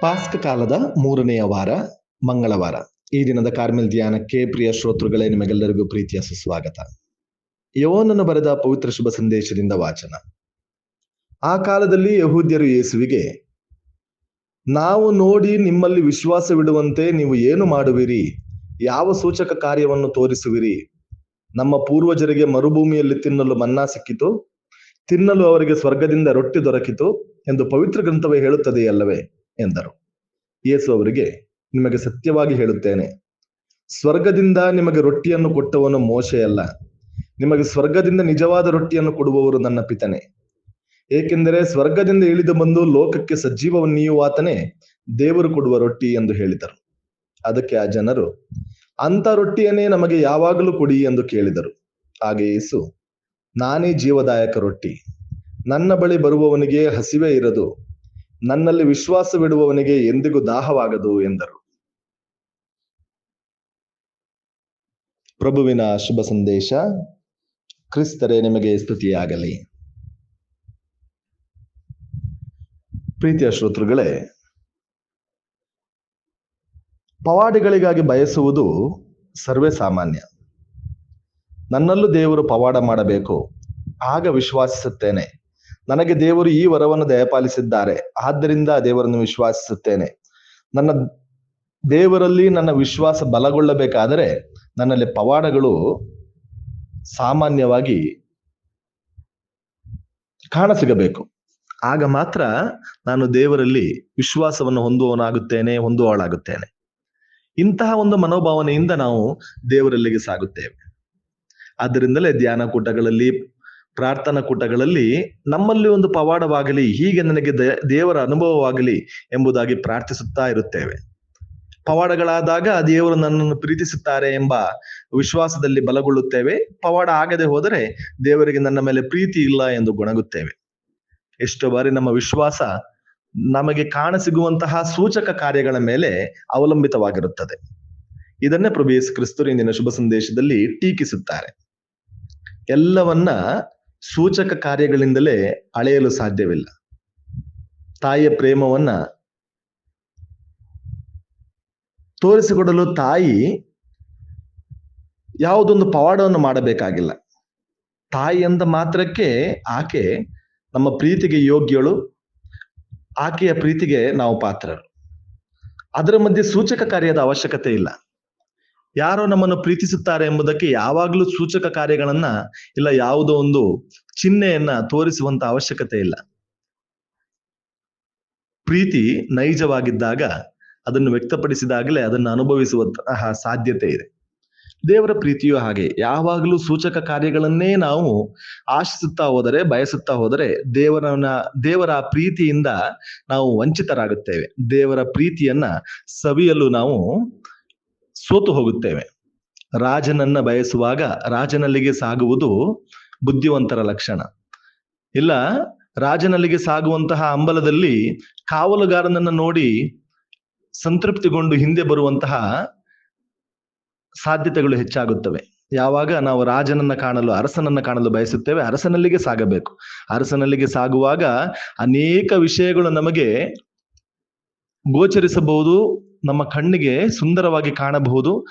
ಪಾಸ್ಕ ಕಾಲದ ಮೂರನೆಯ ವಾರ, ಮಂಗಳವಾರ. ಈ ದಿನದ ಕಾರ್ಮೆಲ್ ಧ್ಯಾನಕ್ಕೆ ಪ್ರಿಯ ಶ್ರೋತೃಗಳೇ, ನಿಮಗೆಲ್ಲರಿಗೂ ಪ್ರೀತಿಯ ಸುಸ್ವಾಗತ. ಯೋನನು ಬರೆದ ಪವಿತ್ರ ಶುಭ ಸಂದೇಶದಿಂದ ವಾಚನ. ಆ ಕಾಲದಲ್ಲಿ ಯಹೂದ್ಯರು ಯೇಸುವಿಗೆ, ನಾವು ನೋಡಿ ನಿಮ್ಮಲ್ಲಿ ವಿಶ್ವಾಸವಿಡುವಂತೆ ನೀವು ಏನು ಮಾಡುವಿರಿ? ಯಾವ ಸೂಚಕ ಕಾರ್ಯವನ್ನು ತೋರಿಸುವಿರಿ? ನಮ್ಮ ಪೂರ್ವಜರಿಗೆ ಮರುಭೂಮಿಯಲ್ಲಿ ತಿನ್ನಲು ಮನ್ನಾ ಸಿಕ್ಕಿತು ತಿನ್ನಲು ಅವರಿಗೆ ಸ್ವರ್ಗದಿಂದ ರೊಟ್ಟಿ ದೊರಕಿತು ಎಂದು ಪವಿತ್ರ ಗ್ರಂಥವೇ ಹೇಳುತ್ತದೆಯಲ್ಲವೇ ಎಂದರು. ಯೇಸು ಅವರಿಗೆ, ನಿಮಗೆ ಸತ್ಯವಾಗಿ ಹೇಳುತ್ತೇನೆ. ಸ್ವರ್ಗದಿಂದ ನಿಮಗೆ ರೊಟ್ಟಿಯನ್ನು ಕೊಟ್ಟವನು ಮೋಶೆಯಲ್ಲ ನಿಮಗೆ ಸ್ವರ್ಗದಿಂದ ನಿಜವಾದ ರೊಟ್ಟಿಯನ್ನು ಕೊಡುವವರು ನನ್ನ ಪಿತನೆ. ಏಕೆಂದರೆ ಸ್ವರ್ಗದಿಂದ ಇಳಿದು ಬಂದು ಲೋಕಕ್ಕೆ ಸಜೀವವನ್ನು ಆತನೇ ದೇವರು ಕೊಡುವ ರೊಟ್ಟಿ ಎಂದು ಹೇಳಿದರು. ಅದಕ್ಕೆ ಆ ಜನರು ಅಂತ ರೊಟ್ಟಿಯನ್ನೇ ನಮಗೆ ಯಾವಾಗಲೂ ಕೊಡಿ ಎಂದು ಕೇಳಿದರು. ಹಾಗೆ ಯೇಸು ನಾನೇ ಜೀವದಾಯಕ ರೊಟ್ಟಿ. ನನ್ನ ಬಳಿ ಬರುವವನಿಗೆ ಹಸಿವೆ ಇರದು, ನನ್ನಲ್ಲಿ ವಿಶ್ವಾಸವಿಡುವವನಿಗೆ ಎಂದಿಗೂ ದಾಹವಾಗದು ಎಂದರು. ಪ್ರಭುವಿನ ಶುಭ ಸಂದೇಶ, ಕ್ರಿಸ್ತರೇ ನಿಮಗೆ ಸ್ತುತಿಯಾಗಲಿ. ಪ್ರೀತಿಯ ಶ್ರೋತೃಗಳೇ, ಪವಾಡಿಗಳಿಗಾಗಿ ಬಯಸುವುದು ಸರ್ವೇ ಸಾಮಾನ್ಯ. ನನ್ನಲ್ಲೂ ದೇವರು ಪವಾಡ ಮಾಡಬೇಕು. ಆಗ ವಿಶ್ವಾಸಿಸುತ್ತೇನೆ. ನನಗೆ ದೇವರು ಈ ವರವನ್ನು ದಯಪಾಲಿಸಿದ್ದಾರೆ. ಆದ್ದರಿಂದ ದೇವರನ್ನು ವಿಶ್ವಾಸಿಸುತ್ತೇನೆ. ನನ್ನ ದೇವರಲ್ಲಿ ನನ್ನ ವಿಶ್ವಾಸ ಬಲಗೊಳ್ಳಬೇಕಾದರೆ ನನ್ನಲ್ಲಿ ಪವಾಡಗಳು ಸಾಮಾನ್ಯವಾಗಿ ಕಾಣಸಿಗಬೇಕು. ಆಗ ಮಾತ್ರ ನಾನು ದೇವರಲ್ಲಿ ವಿಶ್ವಾಸವನ್ನು ಹೊಂದುವವನಾಗುತ್ತೇನೆ ಹೊಂದುವಳಾಗುತ್ತೇನೆ ಇಂತಹ ಒಂದು ಮನೋಭಾವನೆಯಿಂದ ನಾವು ದೇವರಲ್ಲಿಗೆ ಸಾಗುತ್ತೇವೆ. ಆದ್ದರಿಂದಲೇ ಧ್ಯಾನ ಕೂಟಗಳಲ್ಲಿ ಪ್ರಾರ್ಥನಾ ಕೂಟಗಳಲ್ಲಿ ನಮ್ಮಲ್ಲಿ ಒಂದು ಪವಾಡವಾಗಲಿ, ಹೀಗೆ ನನಗೆ ದೇವರ ಅನುಭವವಾಗಲಿ ಎಂಬುದಾಗಿ ಪ್ರಾರ್ಥಿಸುತ್ತಾ ಇರುತ್ತೇವೆ. ಪವಾಡಗಳಾದಾಗ ದೇವರು ನನ್ನನ್ನು ಪ್ರೀತಿಸುತ್ತಾರೆ ಎಂಬ ವಿಶ್ವಾಸದಲ್ಲಿ ಬಲಗೊಳ್ಳುತ್ತೇವೆ. ಪವಾಡ ಆಗದೆ ಹೋದರೆ ದೇವರಿಗೆ ನನ್ನ ಮೇಲೆ ಪ್ರೀತಿ ಇಲ್ಲ ಎಂದು ಗೊಣಗುತ್ತೇವೆ. ಎಷ್ಟೋ ಬಾರಿ ನಮ್ಮ ವಿಶ್ವಾಸ ನಮಗೆ ಕಾಣಸಿಗುವಂತಹ ಸೂಚಕ ಕಾರ್ಯಗಳ ಮೇಲೆ ಅವಲಂಬಿತವಾಗಿರುತ್ತದೆ. ಇದನ್ನೇ ಪ್ರಭು ಯೇಸು ಕ್ರಿಸ್ತರು ಇಂದಿನ ಶುಭ ಸಂದೇಶದಲ್ಲಿ ಟೀಕಿಸುತ್ತಾರೆ. ಎಲ್ಲವನ್ನ ಸೂಚಕ ಕಾರ್ಯಗಳಿಂದಲೇ ಅಳೆಯಲು ಸಾಧ್ಯವಿಲ್ಲ. ತಾಯಿಯ ಪ್ರೇಮವನ್ನ ತೋರಿಸಿಕೊಡಲು ತಾಯಿ ಯಾವುದೊಂದು ಪವಾಡವನ್ನು ಮಾಡಬೇಕಾಗಿಲ್ಲ. ತಾಯಿ ಎಂದ ಮಾತ್ರಕ್ಕೆ ಆಕೆ ನಮ್ಮ ಪ್ರೀತಿಗೆ ಯೋಗ್ಯಳು, ಆಕೆಯ ಪ್ರೀತಿಗೆ ನಾವು ಪಾತ್ರರು. ಅದರ ಮಧ್ಯೆ ಸೂಚಕ ಕಾರ್ಯದ ಅವಶ್ಯಕತೆ ಇಲ್ಲ. ಯಾರೋ ನಮ್ಮನ್ನು ಪ್ರೀತಿಸುತ್ತಾರೆ ಎಂಬುದಕ್ಕೆ ಯಾವಾಗಲೂ ಸೂಚಕ ಕಾರ್ಯಗಳನ್ನ ಇಲ್ಲ ಯಾವುದೋ ಒಂದು ಚಿಹ್ನೆಯನ್ನ ತೋರಿಸುವಂತ ಅವಶ್ಯಕತೆ ಇಲ್ಲ. ಪ್ರೀತಿ ನೈಜವಾಗಿದ್ದಾಗ ಅದನ್ನು ವ್ಯಕ್ತಪಡಿಸಿದಾಗಲೇ ಅದನ್ನು ಅನುಭವಿಸುವಂತಹ ಸಾಧ್ಯತೆ ಇದೆ. ದೇವರ ಪ್ರೀತಿಯು ಹಾಗೆ. ಯಾವಾಗಲೂ ಸೂಚಕ ಕಾರ್ಯಗಳನ್ನೇ ನಾವು ಆಶಿಸುತ್ತಾ ಹೋದರೆ, ಬಯಸುತ್ತಾ ಹೋದರೆ ದೇವರನ, ದೇವರ ಪ್ರೀತಿಯಿಂದ ನಾವು ವಂಚಿತರಾಗುತ್ತೇವೆ. ದೇವರ ಪ್ರೀತಿಯನ್ನ ಸವಿಯಲು ನಾವು ಸೋತು ಹೋಗುತ್ತೇವೆ. ರಾಜನನ್ನ ಬಯಸುವಾಗ ರಾಜನಲ್ಲಿಗೆ ಸಾಗುವುದು ಬುದ್ಧಿವಂತರ ಲಕ್ಷಣ. ಇಲ್ಲ, ರಾಜನಲ್ಲಿಗೆ ಸಾಗುವಂತಹ ಅಂಬಲದಲ್ಲಿ ಕಾವಲುಗಾರನನ್ನ ನೋಡಿ ಸಂತೃಪ್ತಿಗೊಂಡು ಹಿಂದೆ ಬರುವಂತಹ ಸಾಧ್ಯತೆಗಳು ಹೆಚ್ಚಾಗುತ್ತವೆ. ಯಾವಾಗ ನಾವು ರಾಜನನ್ನ ಕಾಣಲು, ಅರಸನನ್ನ ಕಾಣಲು ಬಯಸುತ್ತೇವೆ, ಅರಸನಲ್ಲಿಗೆ ಸಾಗಬೇಕು. ಅರಸನಲ್ಲಿಗೆ ಸಾಗುವಾಗ ಅನೇಕ ವಿಷಯಗಳು ನಮಗೆ ಗೋಚರಿಸಬಹುದು ನಮ್ಮ ಕಣ್ಣಿಗೆ ಸುಂದರವಾಗಿ ಕಾಣಬಹುದು.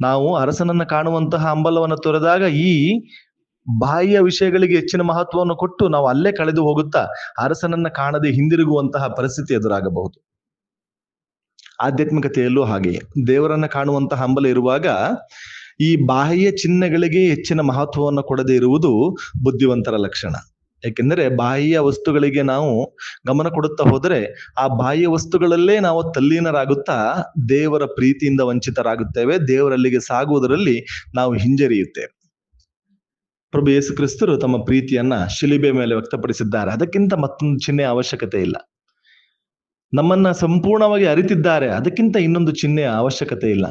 ನಾವು ಅರಸನನ್ನ ಕಾಣುವಂತಹ ಹಂಬಲವನ್ನು ತೊರೆದಾಗ ಈ ಬಾಹ್ಯ ವಿಷಯಗಳಿಗೆ ಹೆಚ್ಚಿನ ಮಹತ್ವವನ್ನು ಕೊಟ್ಟು ನಾವು ಅಲ್ಲೇ ಕಳೆದು ಹೋಗುತ್ತಾ ಅರಸನನ್ನ ಕಾಣದೆ ಹಿಂದಿರುಗುವಂತಹ ಪರಿಸ್ಥಿತಿ ಎದುರಾಗಬಹುದು. ಆಧ್ಯಾತ್ಮಿಕತೆಯಲ್ಲೂ ಹಾಗೆಯೇ. ದೇವರನ್ನ ಕಾಣುವಂತಹ ಹಂಬಲ ಇರುವಾಗ ಈ ಬಾಹ್ಯ ಚಿಹ್ನೆಗಳಿಗೆ ಹೆಚ್ಚಿನ ಮಹತ್ವವನ್ನು ಕೊಡದೇ ಇರುವುದು ಬುದ್ಧಿವಂತರ ಲಕ್ಷಣ. ಯಾಕೆಂದರೆ ಬಾಹ್ಯ ವಸ್ತುಗಳಿಗೆ ನಾವು ಗಮನ ಕೊಡುತ್ತಾ ಹೋದರೆ ಆ ಬಾಹ್ಯ ವಸ್ತುಗಳಲ್ಲೇ ನಾವು ತಲ್ಲೀನರಾಗುತ್ತಾ ದೇವರ ಪ್ರೀತಿಯಿಂದ ವಂಚಿತರಾಗುತ್ತೇವೆ. ದೇವರಲ್ಲಿಗೆ ಸಾಗುವುದರಲ್ಲಿ ನಾವು ಹಿಂಜರಿಯುತ್ತೇವೆ. ಪ್ರಭು ಯೇಸು ಕ್ರಿಸ್ತರು ತಮ್ಮ ಪ್ರೀತಿಯನ್ನ ಶಿಲಿಬೆ ಮೇಲೆ ವ್ಯಕ್ತಪಡಿಸಿದ್ದಾರೆ. ಅದಕ್ಕಿಂತ ಮತ್ತೊಂದು ಚಿಹ್ನೆ ಅವಶ್ಯಕತೆ ಇಲ್ಲ. ನಮ್ಮನ್ನ ಸಂಪೂರ್ಣವಾಗಿ ಅರಿತಿದ್ದಾರೆ. ಅದಕ್ಕಿಂತ ಇನ್ನೊಂದು ಚಿಹ್ನೆಯ ಅವಶ್ಯಕತೆ ಇಲ್ಲ.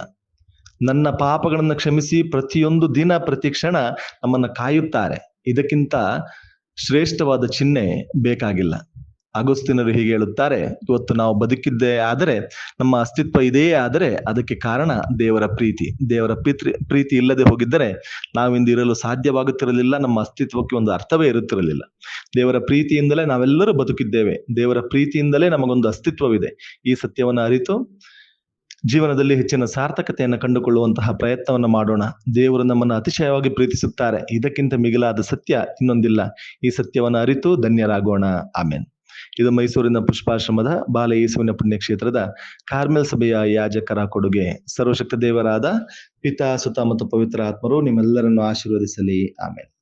ನನ್ನ ಪಾಪಗಳನ್ನು ಕ್ಷಮಿಸಿ ಪ್ರತಿಯೊಂದು ದಿನ, ಪ್ರತಿ ಕ್ಷಣ ನಮ್ಮನ್ನ ಕಾಯುತ್ತಾರೆ. ಇದಕ್ಕಿಂತ ಶ್ರೇಷ್ಠವಾದ ಚಿಹ್ನೆ ಬೇಕಾಗಿಲ್ಲ. ಅಗಸ್ತಿನರು ಹೀಗೆ ಹೇಳುತ್ತಾರೆ, ಇವತ್ತು ನಾವು ಬದುಕಿದ್ದೇ ಆದರೆ, ನಮ್ಮ ಅಸ್ತಿತ್ವ ಇದೆಯೇ ಆದರೆ ಅದಕ್ಕೆ ಕಾರಣ ದೇವರ ಪ್ರೀತಿ. ದೇವರ ಪ್ರೀತಿ ಪ್ರೀತಿ ಇಲ್ಲದೆ ಹೋಗಿದ್ದರೆ ನಾವಿಂದು ಇರಲು ಸಾಧ್ಯವಾಗುತ್ತಿರಲಿಲ್ಲ, ನಮ್ಮ ಅಸ್ತಿತ್ವಕ್ಕೆ ಒಂದು ಅರ್ಥವೇ ಇರುತ್ತಿರಲಿಲ್ಲ. ದೇವರ ಪ್ರೀತಿಯಿಂದಲೇ ನಾವೆಲ್ಲರೂ ಬದುಕಿದ್ದೇವೆ. ದೇವರ ಪ್ರೀತಿಯಿಂದಲೇ ನಮಗೊಂದು ಅಸ್ತಿತ್ವವಿದೆ. ಈ ಸತ್ಯವನ್ನು ಅರಿತು ಜೀವನದಲ್ಲಿ ಹೆಚ್ಚಿನ ಸಾರ್ಥಕತೆಯನ್ನು ಕಂಡುಕೊಳ್ಳುವಂತಹ ಪ್ರಯತ್ನವನ್ನು ಮಾಡೋಣ. ದೇವರು ನಮ್ಮನ್ನು ಅತಿಶಯವಾಗಿ ಪ್ರೀತಿಸುತ್ತಾರೆ. ಇದಕ್ಕಿಂತ ಮಿಗಿಲಾದ ಸತ್ಯ ಇನ್ನೊಂದಿಲ್ಲ. ಈ ಸತ್ಯವನ್ನು ಅರಿತು ಧನ್ಯರಾಗೋಣ. ಆಮೇನ್. ಇದು ಮೈಸೂರಿನ ಪುಷ್ಪಾಶ್ರಮದ ಬಾಲ ಯೇಸುವಿನ ಪುಣ್ಯಕ್ಷೇತ್ರದ ಕಾರ್ಮೆಲ್ ಸಭೆಯ ಯಾಜಕರ ಕೊಡುಗೆ. ಸರ್ವಶಕ್ತ ದೇವರಾದ ಪಿತಾ, ಸುತ ಮತ್ತು ಪವಿತ್ರ ಆತ್ಮರು ನಿಮ್ಮೆಲ್ಲರನ್ನು ಆಶೀರ್ವದಿಸಲಿ. ಆಮೇಲೆ